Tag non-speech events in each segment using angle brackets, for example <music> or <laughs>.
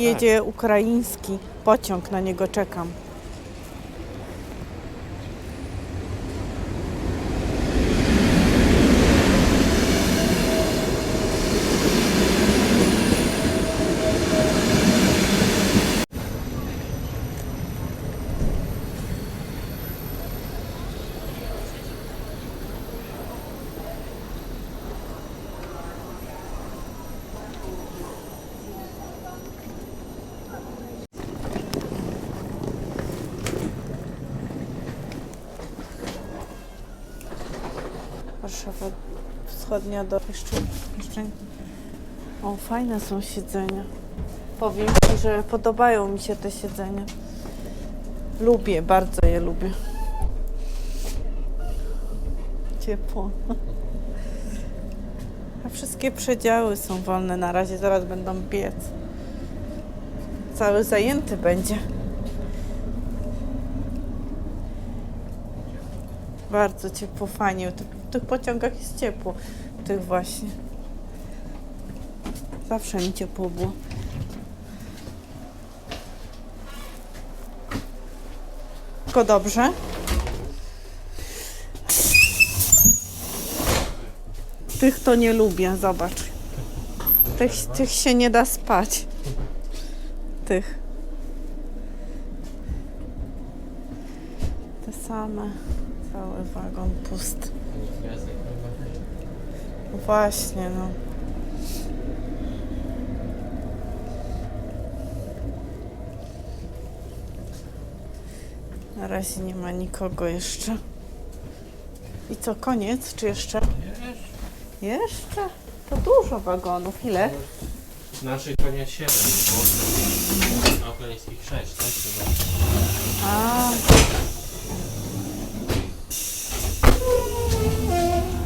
jedzie ukraiński pociąg, na niego czekam. Warszawa Wschodnia do jeszcze, jeszcze. O, fajne są siedzenia. Powiem Ci, że podobają mi się te siedzenia. Lubię, bardzo je lubię. Ciepło. A wszystkie przedziały są wolne na razie, zaraz będą biec. Cały zajęty będzie. Bardzo ciepło, fajnie. W tych pociągach jest ciepło. Tych właśnie. Zawsze mi ciepło było. Tylko dobrze. Tych to nie lubię, zobacz. Tych, tych się nie da spać. Tych. Te same. Cały wagon pusty. Właśnie, no. Na razie nie ma nikogo jeszcze. I co, koniec? Czy jeszcze? Jeszcze? To dużo wagonów. Ile? Naszych pewnie 7, bo a ukraińskich 6, tak? Chyba. A.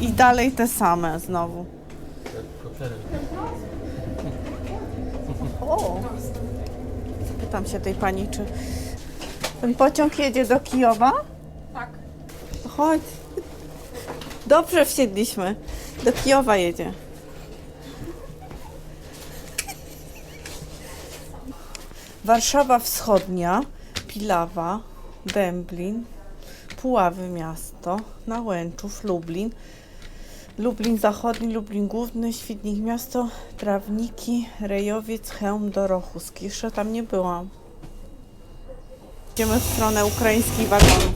I dalej te same znowu. O! Zapytam się tej pani, czy ten pociąg jedzie do Kijowa? Tak. Chodź. Dobrze wsiedliśmy. Do Kijowa jedzie. Warszawa Wschodnia, Pilawa, Dęblin, Puławy miasto, Nałęczów, Lublin, Lublin Zachodni, Lublin Główny, Świdnik Miasto, Trawniki, Rejowiec, Chełm, Dorochus. Jeszcze tam nie byłam. Idziemy w stronę ukraińskich wagonów.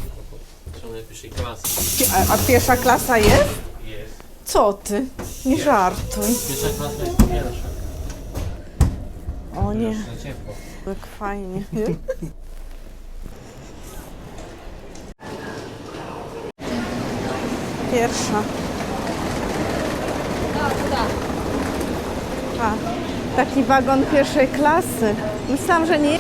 Najwyższej klasy. A, a pierwsza klasa jest? Jest. Co ty? Nie żartuj. Pierwsza klasa jest pierwsza. O nie, jak fajnie. <laughs> Pierwsza. A, taki wagon pierwszej klasy. Myślałam, że nie.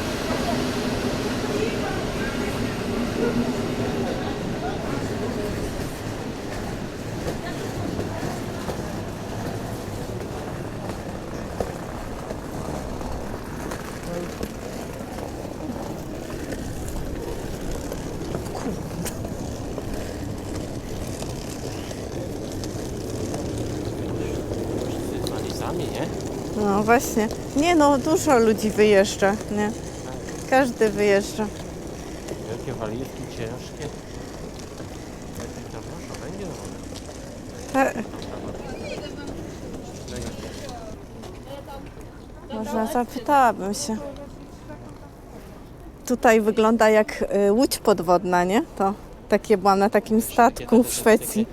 Wszyscy z walizami, nie? No właśnie. Nie no, dużo ludzi wyjeżdża, nie? Każdy wyjeżdża. Wielkie walizki, ciężkie. Tam proszę, będzie no. Można zapytałabym się. Tutaj wygląda jak y, łódź podwodna, nie? To takie byłam na takim statku w Szwecji.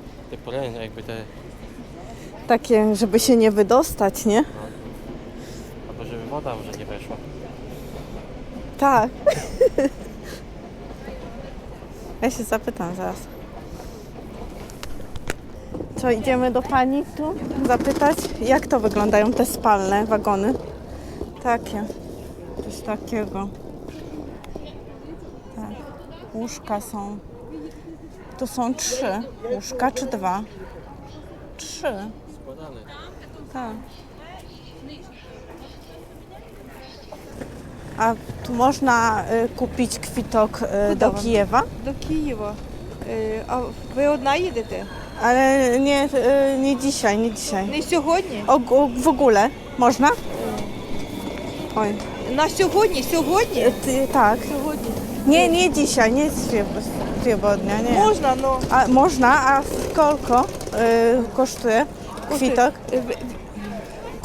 Te, jakby te, Takie, żeby się nie wydostać, nie? albo woda może nie weszła. Tak. <laughs> Ja się zapytam zaraz. Co, idziemy do pani tu zapytać, jak to wyglądają te spalne wagony? Takie. Coś takiego. Tak. Łóżka są. Tu są trzy łóżka, czy dwa? Trzy. Składane. Tak. A tu można y, kupić kwitok y, do Куди вам? Kijewa? До Києва. Е, А ви одна їдете? Ale nie, y, nie dzisiaj, nie dzisiaj. Не сьогодні? O, o, w ogóle można? Oj. На сьогодні? Сьогодні? Ty, tak. Сьогодні. Nie, nie dzisiaj, nie swobodnia, nie. Можна, но A, można, a сколько y, kosztuje kwitok?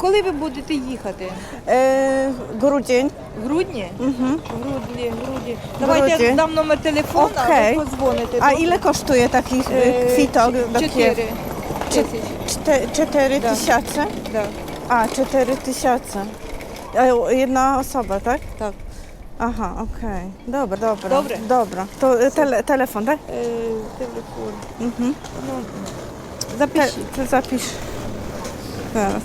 Е, ви- Коли ви будете їхати? Y, grudzień. В грудні? Mhm. В грудні, в грудні. Давайте грудні. я дам номер телефону, Okej. а ви подзвоните. A ile kosztuje taki y, Е, kwitok do Kiewa? Чотири тисячі. Czte- Cztery Да. tysiące? Да. A, cztery tysiące. E, Jedna osoba, tak? Tak. Aha, okej. Dobra, dobra. Dobre. Dobra. To y, tele, telefon, tak? Е, телефон. Mhm. Ну, Te, запишіть. to zapisz. Zaraz.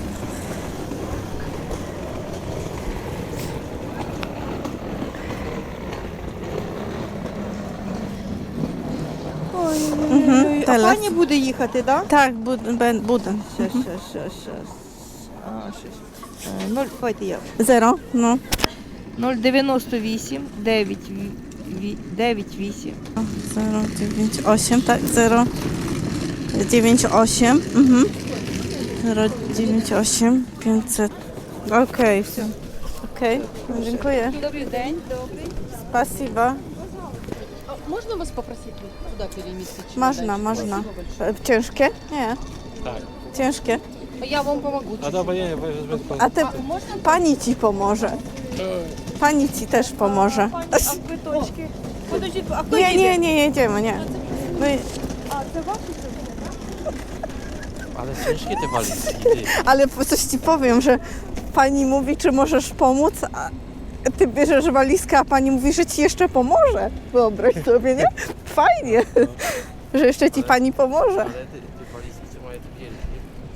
Угу, Ой-ой-ой. А пані буде їхати, так? Так, буде. бен- буде. Щас, щас, е, Зеро, ну. 098 98. Зеро, дев'ять, осім, так, зеро. Дев'ять, осім. Угу. Зеро, дев'ять, осім, п'ятсот. Окей, все. Окей, дякую. Добрий день. добрий. Спасибо. Spasiba. А Можно вас попросить вот туда переместить? Można, чемоданчик? można. Спасибо большое. E, Ciężkie? Nie. Tak. Ciężkie. А Я вам помогу. A dobra, nie, wezmę pan. A ty, А можно? pani ci pomoże. Pani ci też pomoże. А квиточки? Подождіть, а хто Nie, їде? nie, nie jedziemy, nie. My, А, це ваші? Ale ciężkie te walizki, ty. ale po- coś ci powiem, że pani mówi, czy możesz pomóc, a ty bierzesz walizkę, a pani mówi, że ci jeszcze pomoże. Wyobraź sobie, nie? Fajnie, że jeszcze ci pani pomoże. Ale te, te walizki, co mają te wielkie,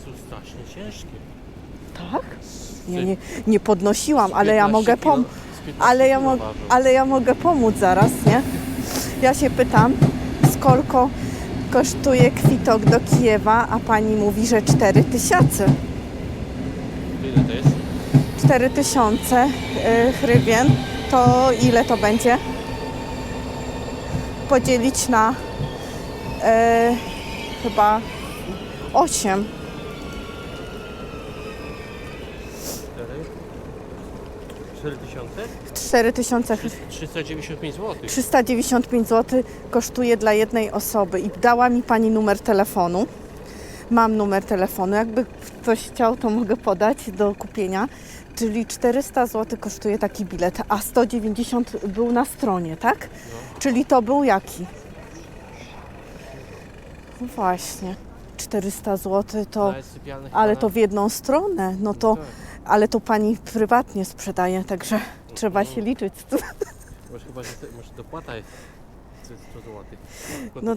są strasznie ciężkie. Tak? Ja nie, nie podnosiłam, ale ja 15 mogę kilo- pomóc. z 15 Ale ja, kilo mo- ważą. ale ja mogę pomóc zaraz, nie? Ja się pytam, skolko kosztuje kwitok do Kijewa, a pani mówi, że 4 tysiące. Ile to jest? 4 tysiące y, hrywien, to ile to będzie? Podzielić na y, chyba 8. 4? 4 tysiące? 4 tysiące 395 zł. 395 zł kosztuje dla jednej osoby i dała mi pani numer telefonu. Mam numer telefonu. Jakby ktoś chciał, to mogę podać do kupienia. Czyli 400 zł kosztuje taki bilet, a 190 był na stronie, tak? Czyli to był jaki? No właśnie. 400 zł to, ale to w jedną stronę, no to, Tak. ale to pani prywatnie sprzedaje, także trzeba się liczyć. Może chyba, że może dopłata jest 100 zł. No,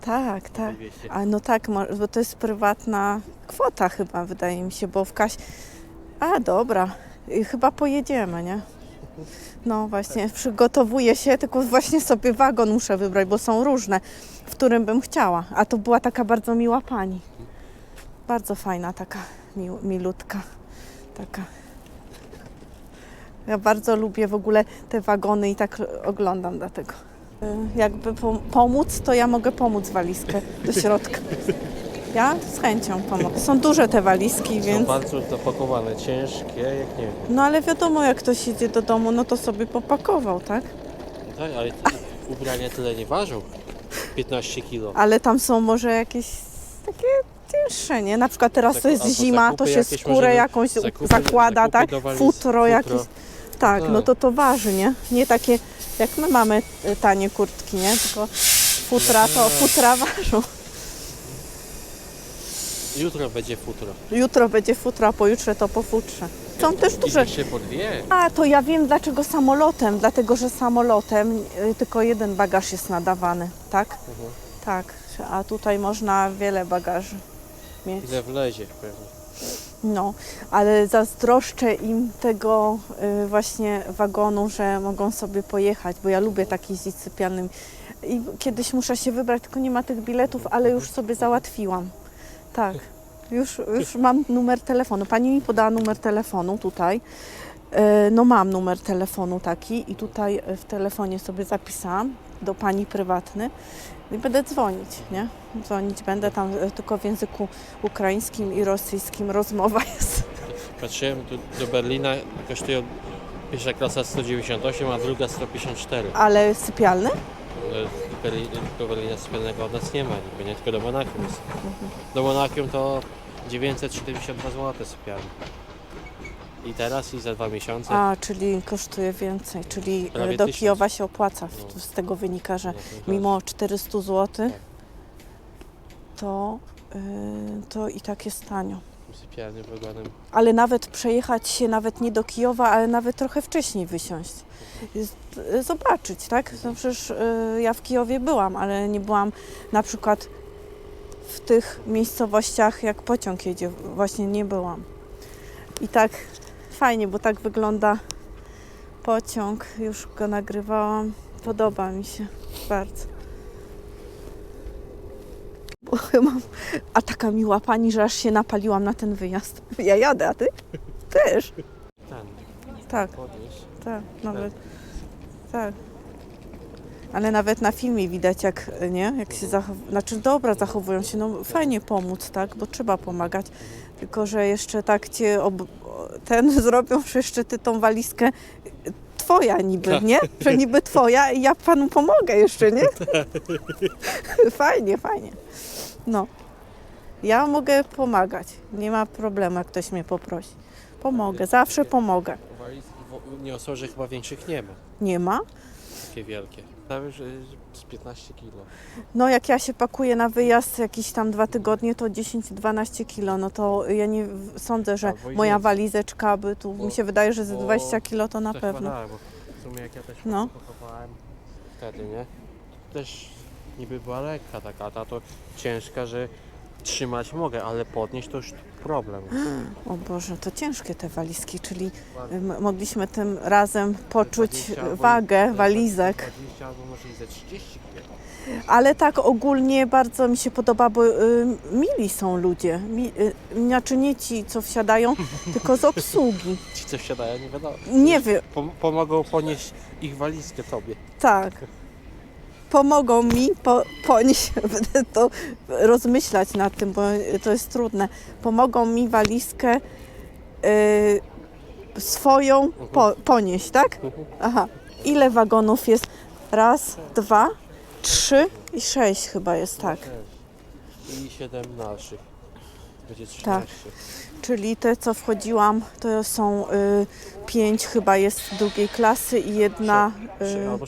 Tak, tak. 200. A no tak, bo to jest prywatna kwota chyba, wydaje mi się, bo w Kaś... A, dobra, Y, chyba pojedziemy, nie? No właśnie, przygotowuję się, tylko właśnie sobie wagon muszę wybrać, bo są różne, w którym bym chciała. A to była taka bardzo miła pani. Bardzo fajna, taka mi, milutka. Taka. Ja bardzo lubię w ogóle te wagony i tak oglądam dlatego. Y, Jakby pom- pomóc, to ja mogę pomóc walizkę do środka. Ja z chęcią pomogę. Są duże te walizki, Są więc. bardzo zapakowane, ciężkie, jak nie wiem. No ale wiadomo, jak ktoś idzie do domu, no to sobie popakował, tak? No Tak, ale ubrania tyle nie ważą. 15 kilo. Ale tam są może jakieś takie cięższe, nie? Na przykład teraz to Zaku- jest albo zima, to się skórę jakąś zakupy- zakłada, zakupy tak? Futro futro. jakieś. Tak, no to to waży, nie? Nie takie, jak my mamy y, tanie kurtki, nie? Tylko futra to futra ważą. Jutro będzie futro. Jutro będzie futro, a pojutrze to po futrze. Są też duże. Się po dwie. A, to ja wiem dlaczego samolotem. Dlatego, że samolotem y, tylko jeden bagaż jest nadawany, tak? Mhm. Tak. A tutaj można wiele bagaży mieć. Ile wlezie pewnie. No, ale zazdroszczę im tego y, właśnie wagonu, że mogą sobie pojechać, bo ja lubię tak jeździć sypialnym. I kiedyś muszę się wybrać, tylko nie ma tych biletów, ale już sobie załatwiłam. Tak, już, już mam numer telefonu. Pani mi podała numer telefonu tutaj. Y, No mam numer telefonu taki i tutaj w telefonie sobie zapisałam do pani prywatny i będę dzwonić, nie? Dzwonić będę tam y, tylko w języku ukraińskim i rosyjskim rozmowa <laughs> jest. Patrzyłem, tu do Berlina kosztuje Pierwsza klasa 198, a druga 154. Ale sypialny? E, Berlin- Do Berlina Sypialnego od nas nie ma, niby nie tylko do Monachium jest. Do Monachium to 972 zł sypialnie. I teraz i za dwa miesiące. A, czyli kosztuje więcej, czyli e, Prawie do tysiąc. Kijowa się opłaca. No. Z tego wynika, że No mimo 400 zł, Tak. to, y, to i tak jest tanio. Sypialnie wyglądem. Ale nawet przejechać się, nawet nie do Kijowa, ale nawet trochę wcześniej wysiąść. Jest, y, zobaczyć, tak? No przecież y, ja w Kijowie byłam, ale nie byłam na przykład w tych miejscowościach, jak pociąg jedzie. Właśnie nie byłam. I tak fajnie, bo tak wygląda pociąg. Już go nagrywałam. Podoba mi się bardzo. Bo mam, a taka miła pani, że aż się napaliłam na ten wyjazd. Ja jadę, a ty? Też. Ten, Tak, podnieś. tak, nawet. Tak. Ale nawet na filmie widać, jak nie, jak się zachowują. Znaczy, dobra, zachowują się. No fajnie pomóc, tak, bo trzeba pomagać. Tylko, że jeszcze tak cię ob... ten <laughs> zrobią, że jeszcze ty tą walizkę twoja niby, nie? Że niby twoja i ja panu pomogę jeszcze, nie? <laughs> Fajnie, fajnie. No. Ja mogę pomagać. Nie ma problemu, jak ktoś mnie poprosi. Pomogę, zawsze pomogę. Walizki w- chyba większych nie ma. Nie ma? Takie wielkie. Prawie że z 15 kilo. No jak ja się pakuję na wyjazd jakieś tam dwa tygodnie, to 10-12 kilo, no to ja nie sądzę, że Albo i moja więcej. walizeczka by tu, Bo- mi się wydaje, że ze bo 20 kilo to na pewno. Chyba, tak, bo w sumie jak ja też No. pochowałem wtedy, nie? To też niby była lekka taka, ta to ciężka, że trzymać mogę, ale podnieść to już problem. O Boże, to ciężkie te walizki, czyli mogliśmy tym razem poczuć 20 albo i- wagę walizek. 20 albo może i ze 30 kilo. Ale tak ogólnie bardzo mi się podoba, bo y, mili są ludzie. Mi, y, znaczy nie ci, co wsiadają, <laughs> tylko z obsługi. Ci co wsiadają, nie wiadomo. Nie wiem, Pom- pomogą ponieść ich walizkę tobie. Tak. Pomogą mi po, ponieść, <laughs> będę to rozmyślać nad tym, bo to jest trudne. Pomogą mi walizkę y, swoją po, ponieść, tak? Aha. Ile wagonów jest? Raz, dwa, trzy i sześć chyba jest, tak. I 7 naszych. Będzie Tak. 13. Czyli te, co wchodziłam, to są y, pięć chyba jest drugiej klasy i jedna, Trzy y, albo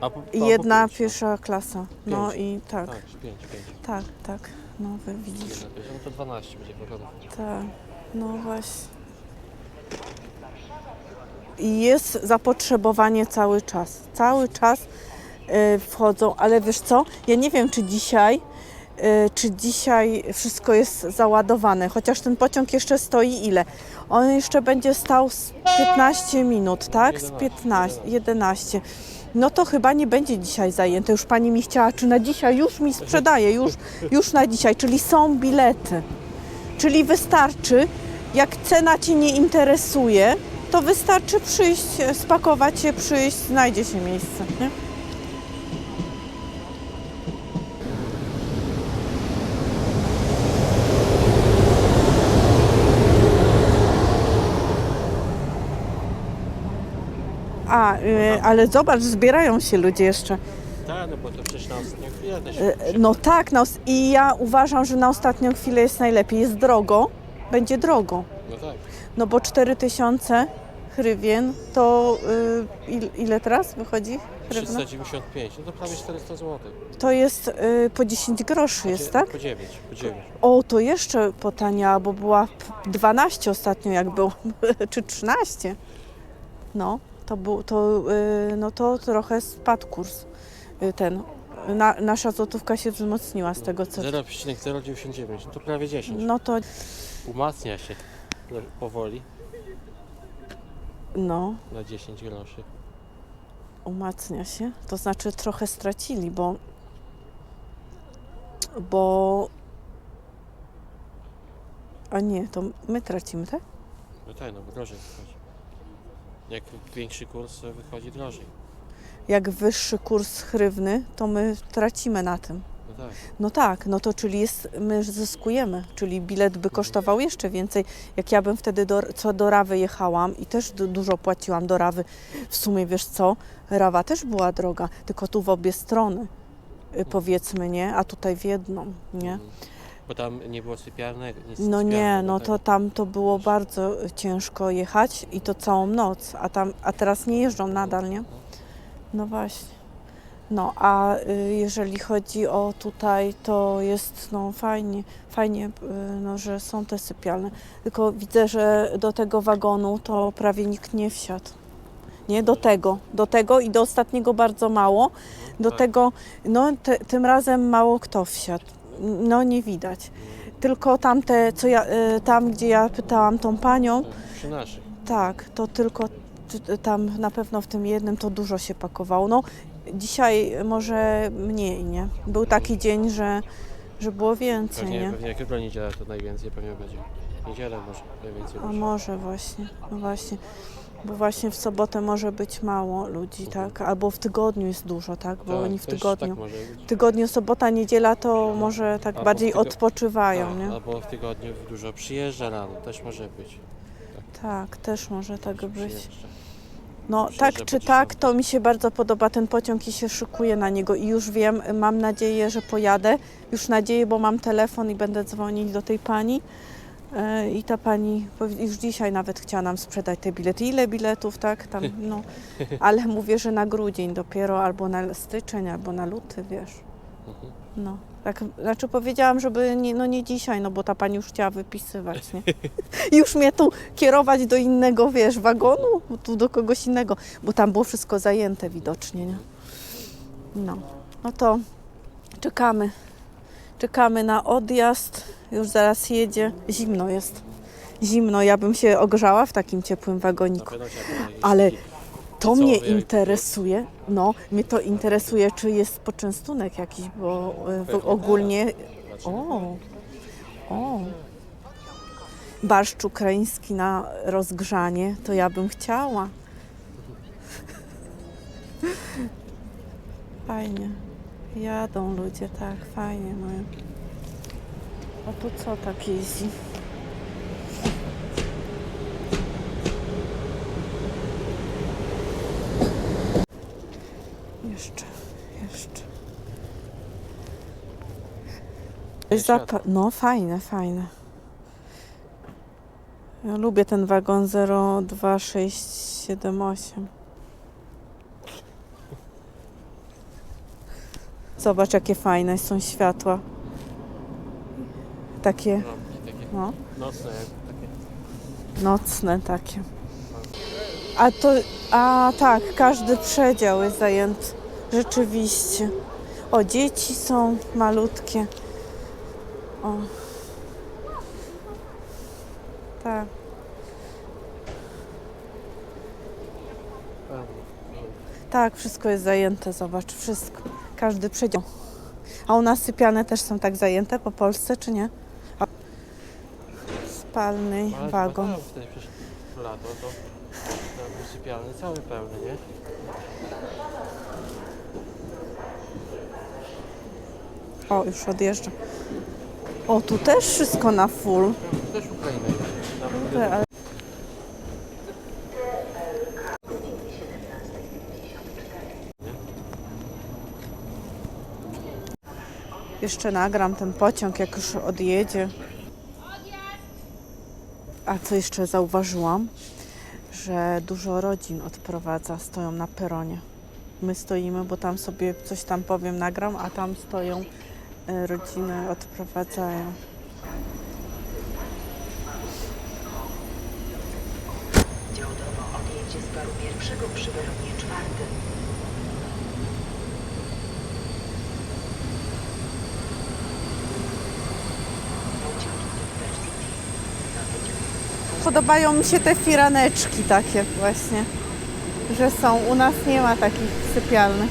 6. Albo, i albo jedna no. pierwsza klasa. No Pięć. i tak. Tak, 5, 5. Tak, tak. No wy widzisz. No to 12 będzie wagonów. Tak. No właśnie. I jest zapotrzebowanie cały czas. Cały czas y, wchodzą, ale wiesz co? Ja nie wiem, czy dzisiaj, y, czy dzisiaj wszystko jest załadowane, chociaż ten pociąg jeszcze stoi ile? On jeszcze będzie stał z 15 minut, tak? Z 11, 15, 11. No to chyba nie będzie dzisiaj zajęte. Już pani mi chciała, czy na dzisiaj już mi sprzedaje, już, już na dzisiaj, czyli są bilety. Czyli wystarczy, jak cena Cię nie interesuje, to wystarczy przyjść, spakować się, przyjść, znajdzie się miejsce. Nie? Y, ale zobacz, zbierają się ludzie jeszcze. Tak, no bo to przecież na ostatnią chwilę też. Y, No tak, na os- i ja uważam, że na ostatnią chwilę jest najlepiej. Jest drogo, będzie drogo. No tak. No bo 4000 hrywien to y, il, ile teraz wychodzi hrywna? 395, no to prawie 400 zł. To jest y, po 10 groszy jest, tak? Po 9, po 9. O, to jeszcze potaniała, bo była p- 12 ostatnio jak było, <laughs> czy 13. No, to to, y, no to trochę spadł kurs y, ten. Na, nasza złotówka się wzmocniła z tego co... 0,099, no to prawie 10. No to, Umacnia się le- powoli no, na 10 groszy. umacnia się. To znaczy trochę stracili, bo bo a nie, to my tracimy, tak? No tak, no bo drożej wychodzi. Jak większy kurs wychodzi drożej. Jak wyższy kurs hrywny, to my tracimy na tym. No tak. No tak, no to czyli jest, my zyskujemy, czyli bilet by kosztował jeszcze więcej. Jak ja bym wtedy do, co do Rawy jechałam i też du, dużo płaciłam do Rawy, w sumie wiesz co, Rawa też była droga, tylko tu w obie strony y, powiedzmy, nie, a tutaj w jedną, nie. Mhm. Bo tam nie było sypialnego. Nic No nie, sypialnego, no tak. to tam to było bardzo ciężko jechać i to całą noc, a tam, a teraz nie jeżdżą nadal, nie? No właśnie. No, a y, jeżeli chodzi o tutaj, to jest no fajnie, fajnie, y, no, że są te sypialne. Tylko widzę, że do tego wagonu to prawie nikt nie wsiadł. Nie, do tego, do tego i do ostatniego bardzo mało. Do tak. tego, no te, tym razem mało kto wsiadł. No nie widać. Tylko tamte, co ja, y, tam gdzie ja pytałam tą panią, Tak, Przy naszych. tak, to tylko t- tam na pewno w tym jednym to dużo się pakowało. No dzisiaj może mniej, nie? Był taki dzień, że, że było więcej, Pewnie, nie? pewnie jak jutro niedziela to najwięcej pewnie będzie. Niedzielę może najwięcej A będzie. może właśnie, no właśnie. Bo właśnie w sobotę może być mało ludzi, tak? Albo w tygodniu jest dużo, tak? Bo Tak, oni w też tygodniu. Tak może być. W tygodniu sobota, niedziela to może tak Albo w bardziej tygo- odpoczywają, Tak, nie? Albo w tygodniu dużo przyjeżdża rano, też może być. Tak, też może tak być. przyjeżdża. No Przyjeżdża tak czy tak, to mi się bardzo podoba ten pociąg i się szykuję na niego i już wiem, mam nadzieję, że pojadę. Już nadzieję, bo mam telefon i będę dzwonić do tej pani. E, I ta pani już dzisiaj nawet chciała nam sprzedać te bilety. Ile biletów, tak? Tam, <laughs> no. Ale mówię, że na grudzień dopiero, albo na styczeń, albo na luty, wiesz. Mhm. No. Tak, znaczy powiedziałam, żeby nie, no nie dzisiaj, no bo ta pani już chciała wypisywać, nie? <laughs> Już mnie tu kierować do innego, wiesz, wagonu, tu do kogoś innego, bo tam było wszystko zajęte widocznie, nie? No, no to czekamy. Czekamy na odjazd. Już zaraz jedzie. Zimno jest. Zimno. Ja bym się ogrzała w takim ciepłym wagoniku. Ale To mnie interesuje. No, mnie to interesuje, czy jest poczęstunek jakiś, bo e, ogólnie. Zobaczymy. O, o. Barszcz ukraiński na rozgrzanie, to ja bym chciała. <laughs> Fajnie. Jadą ludzie, tak, fajnie mają. A tu co tak jeździ? Jeszcze, jeszcze. Zapa- no fajne, fajne. Ja lubię ten wagon 02678. Zobacz jakie fajne są światła. Takie, Lampki takie no, nocne, takie. nocne takie. A to, a tak, każdy przedział jest zajęty. Rzeczywiście. O, dzieci są malutkie. O. Tak. Tak, wszystko jest zajęte, zobacz, wszystko. Każdy przedział. A u nas sypialne też są tak zajęte po Polsce, czy nie? Spalny Ale wagon. tam wtedy przecież lato to tam był sypialny cały pełny, nie? O, już odjeżdża. O, tu też wszystko na full. To też Ukraina jest. Tam ale... Jeszcze nagram ten pociąg, jak już odjedzie. A co jeszcze zauważyłam? Że dużo rodzin odprowadza, stoją na peronie. My stoimy, bo tam sobie coś tam powiem, nagram, a tam stoją e, rodziny, odprowadzają. Działdowo odjedzie z paru pierwszego przy peronie czwartym. Pociąg Intercity na wyciąg Podobają mi się te firaneczki takie właśnie, że są. U nas nie ma takich sypialnych.